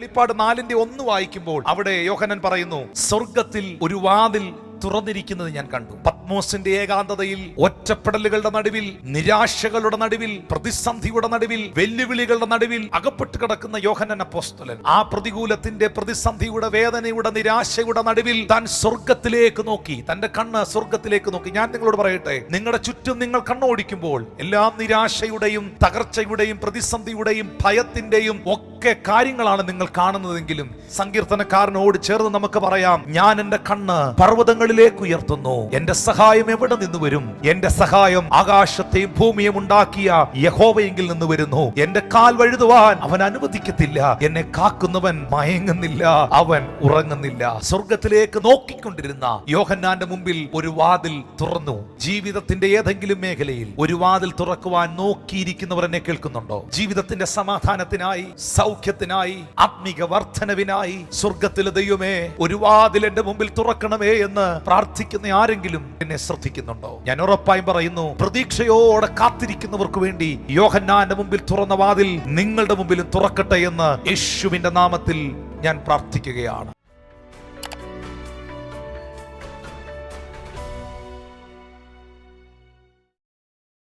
വെളിപ്പാട് നാലിന്റെ ഒന്ന് വായിക്കുമ്പോൾ അവിടെ യോഹനൻ പറയുന്നു സ്വർഗത്തിൽ ഒരു വാതിൽ തുറന്നിരിക്കുന്നത് ഞാൻ കണ്ടു. പത്മോസിന്റെ ഏകാന്തതയിൽ ഒറ്റപ്പെടലുകളുടെ നടുവിൽ നിരാശകളുടെ നടുവിൽ പ്രതിസന്ധിയുടെ നടുവിൽ വെല്ലുവിളികളുടെ നടുവിൽ അകപ്പെട്ട് കിടക്കുന്ന യോഹനൻ അപ്പോസ്തലൻ ആ പ്രതികൂലത്തിന്റെ പ്രതിസന്ധിയുടെ വേദനയുടെ നിരാശയുടെ നടുവിൽ താൻ സ്വർഗത്തിലേക്ക് നോക്കി തന്റെ കണ്ണ് സ്വർഗത്തിലേക്ക് നോക്കി. ഞാൻ നിങ്ങളോട് പറയട്ടെ നിങ്ങളുടെ ചുറ്റും നിങ്ങൾ കണ്ണോടിക്കുമ്പോൾ എല്ലാ നിരാശയുടെയും തകർച്ചയുടെയും പ്രതിസന്ധിയുടെയും ഭയത്തിന്റെയും ഒക്കെ കാര്യങ്ങളാണ് നിങ്ങൾ കാണുന്നതെങ്കിലും സങ്കീർത്തനക്കാരനോട് ചേർന്ന് നമുക്ക് പറയാം ഞാൻ എന്റെ കണ്ണ് പർവതങ്ങളിലേക്ക് ഉയർത്തുന്നു. എന്റെ സഹായം എവിടെ നിന്ന് വരും? എന്റെ സഹായം ആകാശത്തെയും ഭൂമിയും ഉണ്ടാക്കിയ യഹോവയെങ്കിൽ നിന്ന് വരുന്നു. എന്റെ കാൽ വഴുതുവാൻ അവൻ അനുവദിക്കത്തില്ല. എന്നെ കാക്കുന്നവൻ മയങ്ങുന്നില്ല. അവൻ ഉറങ്ങുന്നില്ല. സ്വർഗത്തിലേക്ക് നോക്കിക്കൊണ്ടിരുന്ന യോഹന്നാന്റെ മുമ്പിൽ ഒരു വാതിൽ തുറന്നു. ജീവിതത്തിന്റെ ഏതെങ്കിലും മേഖലയിൽ ഒരു വാതിൽ തുറക്കുവാൻ നോക്കിയിരിക്കുന്നവർ എന്നെ കേൾക്കുന്നുണ്ടോ? ജീവിതത്തിന്റെ സമാധാനത്തിനായി സൗഖ്യത്തിനായി ആത്മീക വർധനവിനായി സ്വർഗത്തിലെ ദൈവമേ ഒരു വാതിൽ എന്റെ മുമ്പിൽ തുറക്കണമേ എന്ന് പ്രാർത്ഥിക്കുന്ന ആരെങ്കിലും എന്നെ ശ്രദ്ധിക്കുന്നുണ്ടോ? ഞാൻ ഉറപ്പായും പറയുന്നു പ്രതീക്ഷയോടെ കാത്തിരിക്കുന്നവർക്ക് വേണ്ടി യോഹന്നാന്റെ മുമ്പിൽ തുറന്ന വാതിൽ നിങ്ങളുടെ മുമ്പിലും തുറക്കട്ടെ എന്ന് യേശുവിന്റെ നാമത്തിൽ ഞാൻ പ്രാർത്ഥിക്കുകയാണ്.